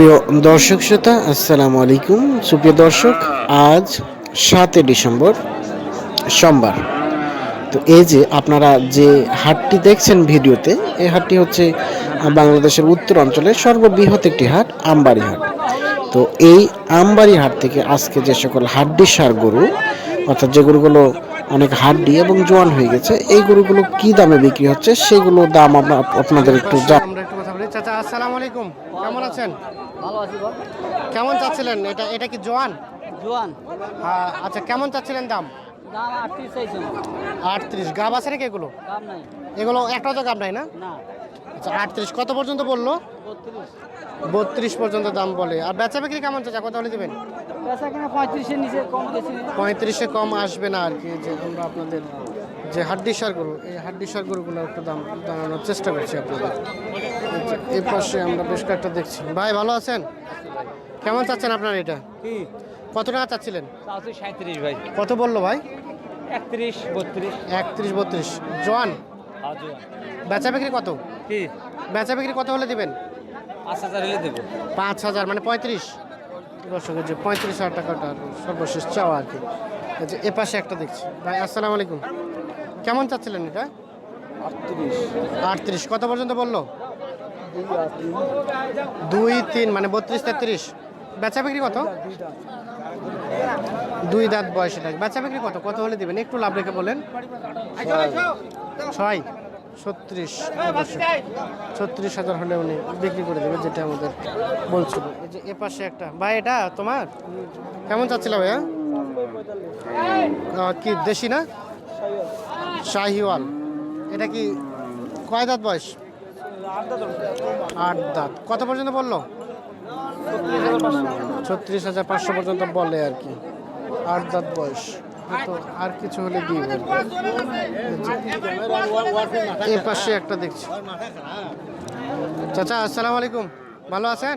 সুপ্রিয় দর্শক শ্রোতা, আসসালামু আলাইকুম। সুপ্রিয় দর্শক, আজ সাতই ডিসেম্বর, সোমবার। তো এই যে আপনারা যে হাটটি দেখছেন ভিডিওতে, এই হাটটি হচ্ছে বাংলাদেশের উত্তর অঞ্চলের সর্ববৃহৎ একটি হাট, আমবাড়ি হাট। তো এই আমবাড়ি হাট থেকে আজকে যে সকল হাড্ডি সার গরু, অর্থাৎ যে গরুগুলো অনেক হাড্ডি এবং জোয়ান হয়ে গেছে, এই গরুগুলো কি দামে বিক্রি হচ্ছে সেগুলো দাম আপনাদের একটু জান আমরা একটু কথা বলি চাচা আসসালামু আলাইকুম। কেমন আছেন? ভালো আছি কেমন চাচ্ছিলেন? এটা এটা কি জোয়ান? জোয়ান। হ্যাঁ আচ্ছা কেমন চাচ্ছিলেন দাম? দাম আটত্রিশ চাইছে আটত্রিশ। গাব আছে নাকি এগুলো? দাম নাই। এগুলো একটাও তো গাব নাই না? আচ্ছা আটত্রিশ। কত পর্যন্ত বলল? বত্রিশ। পর্যন্ত দাম বলে। আর বেচা বিক্রি কেমন চাচা? কত হলে দেবেন? পঁয়ত্রিশের নিচে কম। পঁয়ত্রিশে কম আসবে না আর কি যে আমরা আপনাদের যে হাড্ডি সার গরু এই হাড্ডি সার গরুগুলো একটু দাম জানানোর চেষ্টা করছি আপনাদের। এই পাশে আমরা বেশ কয়েকটা দেখছি। ভাই ভালো আছেন? কেমন চাচ্ছেন আপনার এটা? কি? কত টাকা চাচ্ছিলেন? সাঁত্রিশ ভাই। কত বলল ভাই? একত্রিশ বত্রিশ। একত্রিশ বত্রিশ। জোয়ান? বেচা বিক্রি কত? কি? বেচা বিক্রি কত হলে দিবেন? পাঁচ হাজার হলে দেবো। পাঁচ হাজার মানে পঁয়ত্রিশ? দর্শকের যে পঁয়ত্রিশ হাজার টাকাটা সর্বশেষ চাওয়া আর কি। এ পাশে একটা দেখছি। ভাই আসসালামু আলাইকুম। কেমন চাচ্ছিলেন এটা? আটত্রিশ। কত পর্যন্ত বলল? দুই তিন। মানে বত্রিশ তেত্রিশ। বেচা বিক্রি কত? দুই দাঁত বয়স এটা। বেচা বিক্রি কত? কত হলে দিবেন? একটু লাভ রেখে বলেন। ছয়। ছত্রিশ ছত্রিশ হাজার হলে উনি বিক্রি করে দেবে যেটা আমাদের বলছিল। এই যে এ পাশে একটা। ভাই এটা তোমার? কেমন চাচ্ছিল ভাইয়া? কি দেশি না? শাহিওয়াল। এটা কি কয় দাঁত বয়স? আট দাঁত। কত পর্যন্ত বলল? ছত্রিশ হাজার পাঁচশো পর্যন্ত বলে আর কি। আট দাঁত বয়স। তো আর কিছু হলে দিই এই পাশে একটা দেখছি। চাচা, আসসালামু আলাইকুম। ভালো আছেন?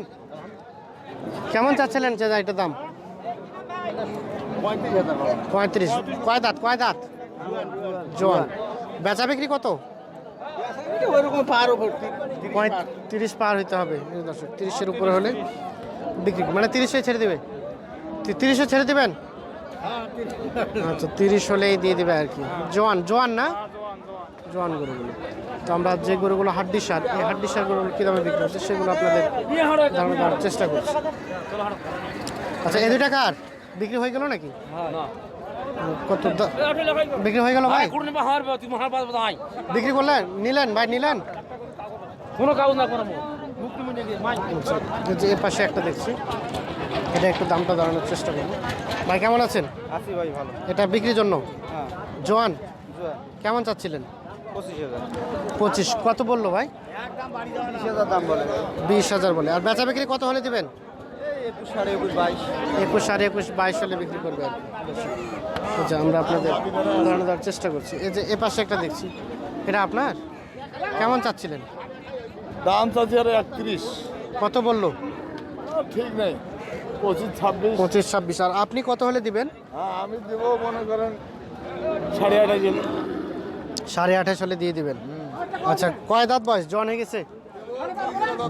কেমন চাচ্ছিলেন চাচা, এটার দাম? পঁয়ত্রিশ। কয় দাঁত? কয় দাঁত? জোয়ান বেচা বিক্রি কত? তিরিশ পার। হইতে হবে দর্শক তিরিশের উপরে হলে বিক্রি মানে তিরিশে ছেড়ে দেবে? তিরিশে ছেড়ে দেবেন? আচ্ছা তিরিশ হলেই দিয়ে দেবে আর কি। জোয়ান জোয়ান না? জোয়ান গরুগুলো। তো আমরা যে গরুগুলো হাড্ডি সার এই হাড্ডি সার গরুগুলো কী দামে বিক্রি হচ্ছে সেগুলো আপনাদের ধারণা দেওয়ার চেষ্টা করছি। আচ্ছা এই দুইটা কার? বিক্রি হয়ে গেল নাকি? কত বিক্রি হয়ে গেল ভাই? বিক্রি করলেন? নিলেন? ভাই নিলেন? কোনো কাজ না কোনো এই যে এ পাশে একটা দেখছি। এটা একটু দামটা দাঁড়ানোর চেষ্টা করব। ভাই কেমন আছেন? আছি ভাই ভালো। এটা বিক্রির জন্য? হ্যাঁ। জোয়ান? কেমন চাচ্ছিলেন? পঁচিশ। কত বলল ভাই? বিশ হাজার দাম বলে। বিশ হাজার বলে। আর বেচা বিক্রি কত হলে দিবেন? একুশ সাড়ে একুশ বাইশ। একুশ সাড়ে একুশ বাইশ হলে বিক্রি করবে আর কি। আচ্ছা আমরা আপনাদের ধারণা দেওয়ার চেষ্টা করছি। এই যে এ পাশে একটা দেখছি। এটা আপনার? কেমন চাচ্ছিলেন? দাম চাচ্ছি আর একত্রিশ। কত বলল? ঠিক নেই। পঁচিশ ছাব্বিশ। পঁচিশ ছাব্বিশ। আর আপনি কত হলে দিবেন? হ্যাঁ আমি দেবো মনে করেন সাড়ে আঠাশ সাড়ে আঠাশ হলে দিয়ে দিবেন। আচ্ছা কয় দাঁত বয়স? জন হয়ে গেছে?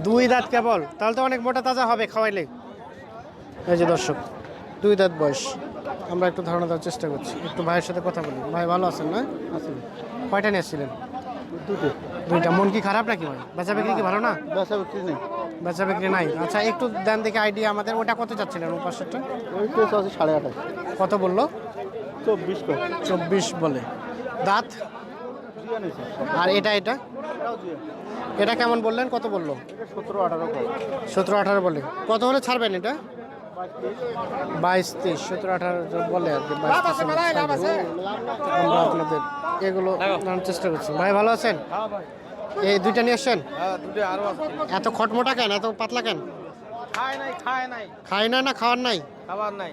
দুই দাঁত কেবল। তাহলে তো অনেক মোটা তাজা হবে খাওয়াইলে এই যে দর্শক দুই দাঁত বয়স। আমরা একটু ধারণা দেওয়ার চেষ্টা করছি। একটু ভাইয়ের সাথে কথা বলি। ভাই ভালো আছেন না? আছেন। কয়টা নিয়ে এসেছিলেন দুটো। দুইটা। মন কি খারাপ নাকি ভাই? বেচা বিক্রি কি ভালো না? বেচা বিক্রি নেই। বেচা বিক্রি নাই। আচ্ছা একটু দেন দেখে আইডিয়া আমাদের। ওটা কত চাচ্ছিলেন পাশেরটা? ওই আছে সাড়ে আঠাশ। কত বলল? চব্বিশ কো চব্বিশ বলে। দাঁত? আর এটা এটা? এটা কেমন বললেন? কত বলল? সতেরো আঠারো সতেরো আঠারো বলে। কত হলে ছাড়বেন এটা? বাইশ তেইশ সতেরো আঠারো বলে আর কি। আমরা আপনাদের এগুলো জানার চেষ্টা করছি। ভাই ভালো আছেন? এই দুইটা নিয়ে আসছেন হ্যাঁ দুটো আরও আছে। এত খটমোটা কেন? এত পাতলা কেন? খায় নাই নাই। না না খাওয়ার নাই? খাবার নাই।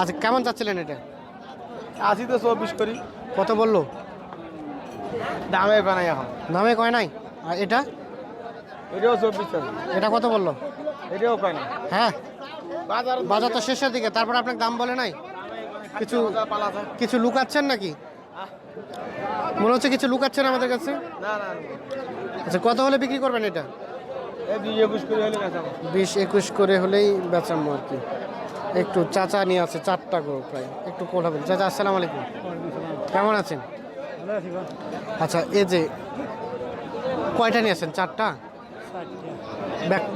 আচ্ছা কেমন চাচ্ছিলেন এটা? আশি তো চব্বিশ করি। কত বলল? দামে বানাই এখন। নামে কয় নাই? আর এটা? এটাও চব্বিশ এটা কত বলল? এটাও পাই না হ্যাঁ? বাজার বাজার তো শেষের দিকে তারপর আপনার দাম বলে নাই? কিছু কিছু লুকাচ্ছেন নাকি? মনে হচ্ছে কিছু লুকাচ্ছেন আমাদের কাছে? না না আচ্ছা কত হলে বিক্রি করবেন এটা? বিশ একুশ করে হলেই বেচামো আর কি। একটু চাচা নিয়ে আছে চারটা গরু প্রায়। একটু কোল হবে। চাচা আসসালামু আলাইকুম। কেমন আছেন? আচ্ছা এ যে কয়টা নিয়ে আছেন চারটা?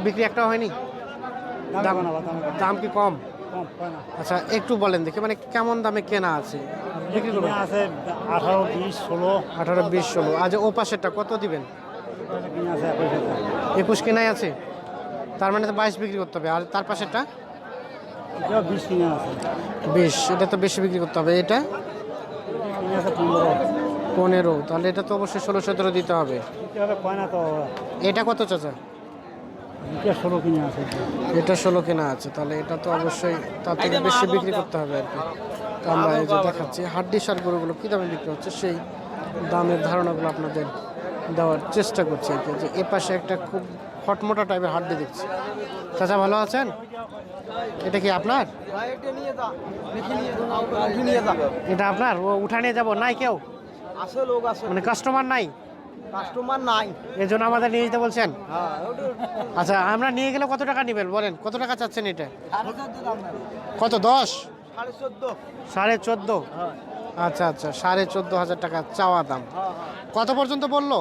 বিক্রি একটা হয়নি? দাম কি কম? আচ্ছা একটু বলেন দেখি মানে কেমন দামে কেনা আছে? বিক্রি করবেন? আছে আঠারো বিশ ষোলো। আঠারো বিশ ষোলো। আজ ও পাশেরটা কত দিবেন? একুশ কেনাই আছে? তার মানে তো বাইশ বিক্রি করতে হবে। আর তার পাশেরটা? বিশ কিনে আছে। বিশ এটা তো বেশি বিক্রি করতে হবে। এটা? পনেরো। তাহলে এটা তো অবশ্যই ষোলো সতেরো দিতে হবে। এটা কত চাচা? এটা ষোলো কিনে আছে। এটা ষোলো কেনা আছে তাহলে এটা তো অবশ্যই তার থেকে বেশি বিক্রি করতে হবে আর কি। তো আমরা এই যে দেখাচ্ছি হাড্ডি সার গরুগুলো কী দামে বিক্রি হচ্ছে সেই দামের ধারণাগুলো আপনাদের দেওয়ার চেষ্টা করছি আর কি। যে এ পাশে একটা খুব হটমোটা টাইপের হাড্ডি দেখছি। চাচা ভালো আছেন? এটা কি আপনার? এটা আপনার? ও উঠা নিয়ে যাব নাই কেউ? মানে কাস্টমার নাই? কাস্টমার নাই। এর জন্য আমাদের নিয়ে যেতে বলছেন? হ্যাঁ আচ্ছা আমরা নিয়ে গেলে কত টাকা নেবেন? বলেন কত টাকা চাচ্ছেন এটা? কত দশ? সাড়ে চোদ্দ। সাড়ে চোদ্দ? হ্যাঁ। আচ্ছা আচ্ছা সাড়ে চোদ্দ হাজার টাকা চাওয়া দাম। হ্যাঁ কত পর্যন্ত বলল?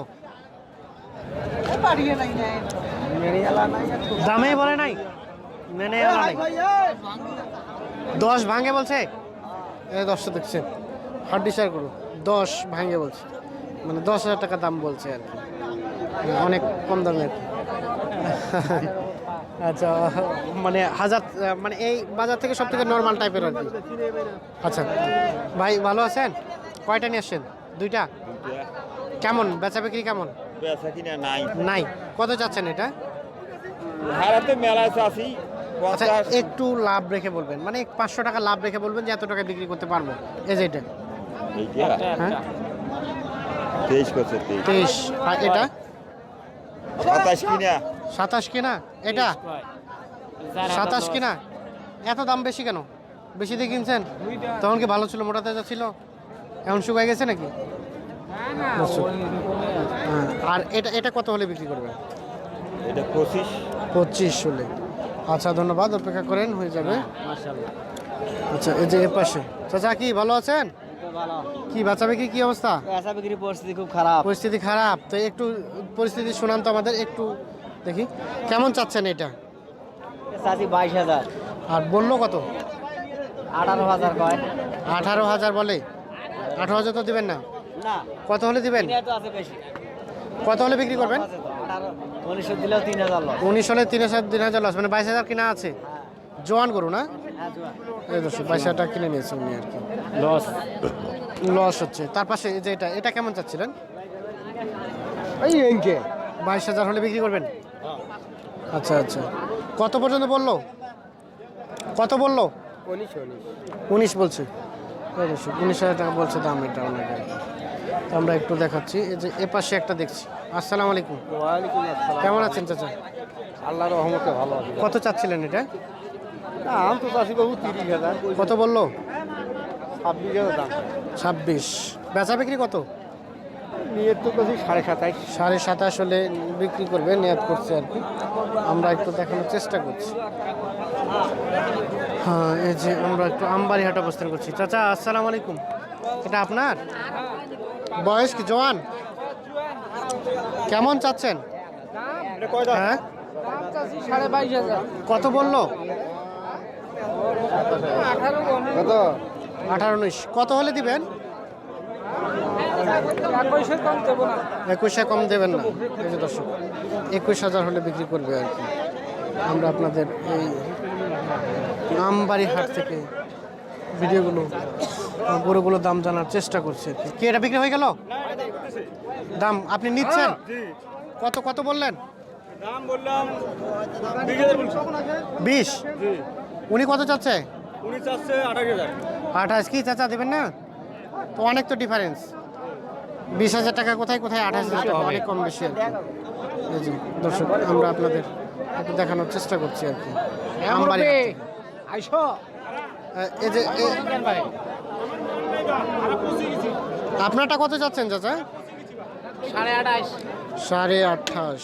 দামেই বলে নাই? মেনে নাই। দশ ভাঙে বলছে? দশটা দেখছেন। হাড্ডি শেয়ার করুন দশ ভাঙে বলছে। মানে দশ হাজার টাকা দাম বলছে আর কি। অনেক কম দামে আর কি। আচ্ছা মানে হাজার মানে এই বাজার থেকে সব থেকে নর্মাল টাইপের আর কি। আচ্ছা ভাই ভালো আছেন? কয়টা নিয়ে আসছেন? দুইটা? কেমন? বেচা বিক্রি কেমন? বেচা কিনা নাই। নাই। কত চাচ্ছেন এটা? হারাতে চাষি আচ্ছা একটু লাভ রেখে বলবেন। মানে পাঁচশো টাকা লাভ রেখে বলবেন যে এত টাকা বিক্রি করতে পারব। এই যে এটা। হ্যাঁ? তেইশ করছে তেইশ। আর এটা? সাতাশ কিনা? সাতাশ কিনা? এটা? সাতাশ কিনা? এত দাম বেশি কেন? বেশি দিয়ে কিনছেন? তখন কি ভালো ছিল মোটা তাজা ছিল? এখন শুকাই গেছে নাকি? হ্যাঁ, আর এটা এটা কত হলে বিক্রি করবেন? এটা পঁচিশ। পঁচিশ হলে। আচ্ছা ধন্যবাদ। অপেক্ষা করেন হয়ে যাবে। আচ্ছা এই যে এ পাশে। চাচা কি ভালো আছেন? কি বাচ্চা বিক্রি কি অবস্থা? বিক্রি পরিস্থিতি খুব খারাপ। পরিস্থিতি খারাপ। তো একটু পরিস্থিতি শোনান তো আমাদের একটু দেখি। কেমন চাচ্ছেন এটা? চাষি বাইশ হাজার। আর বলল কত? আঠারো হাজার কয়। আঠারো হাজার বলে? আঠারো হাজার তো দিবেন না? না। কত হলে দিবেন? কত হলে বিক্রি করবেন? উনিশ হলে তিন হাজার লস। মানে বাইশ হাজার কিনা আছে? জোয়ান করুন না? হ্যাঁ এই দর্শক বাইশ হাজার টাকা কিনে নিয়েছে উনি আর কি। লস লস হচ্ছে। তার পাশে এই যে এটা এটা কেমন চাচ্ছিলেন? এই এনকে বাইশ হাজার হলে বিক্রি করবেন? আচ্ছা আচ্ছা। কত পর্যন্ত বলল? কত বলল? উনিশ বলছে। উনিশ হাজার টাকা বলছে দাম এটা ওনাকে। তো আমরা একটু দেখাচ্ছি। এই যে এ পাশে একটা দেখছি। আসসালামু আলাইকুম। কেমন আছেন চাচা? আল্লাহর রহমতে ভালো কত চাচ্ছিলেন এটা? দাম তো চাষি বাবু তিরিশ হাজার। কত বলল? ছাব্বিশ হাজার দাম। ছাব্বিশ। বেচা বিক্রি কত? নিয়ে তো কাছে সাড়ে সাতাইশ সাড়ে সাতাশ হলে বিক্রি করবে নিয়াত করছে আর কি। আমরা একটু দেখানোর চেষ্টা করছি। হ্যাঁ এই যে আমরা একটু আমবাড়ি হাট অবস্থান করছি। চাচা আসসালামু আলাইকুম। এটা আপনার? বয়স কি জওয়ান কেমন চাচ্ছেন? হ্যাঁ? সাড়ে বাইশ হাজার। কত বলল? কত? আঠারো উনিশ। কত হলে দিবেন? পয়সার কম দেবো না। একুশে কম দেবেন না। এই যে দর্শক একুশ হাজার হলে বিক্রি করবে আর কি। আমরা আপনাদের এই আমবাড়ি হাট থেকে ভিডিওগুলো গরুগুলোর দাম জানার চেষ্টা করছি আর কি। এটা বিক্রি হয়ে গেল? দাম আপনি নিচ্ছেন? কত কত বললেন? দাম বললাম বিশ উনি কত চাচ্ছে? উনি চাচ্ছে আঠাশ হাজার। আঠাশ কি চাচা দেবেন না? তো অনেক তো ডিফারেন্স বিশ হাজার টাকা কোথায় কোথায় আঠাশ হাজার টাকা? অনেক কম বেশি আর এই যে দর্শক আমরা আপনাদের দেখানোর চেষ্টা করছি আর কি। আহ, এই যে আপনারটা কত যাচ্ছেন চাচা? সাড়ে আঠাইশ সাড়ে আঠাশ।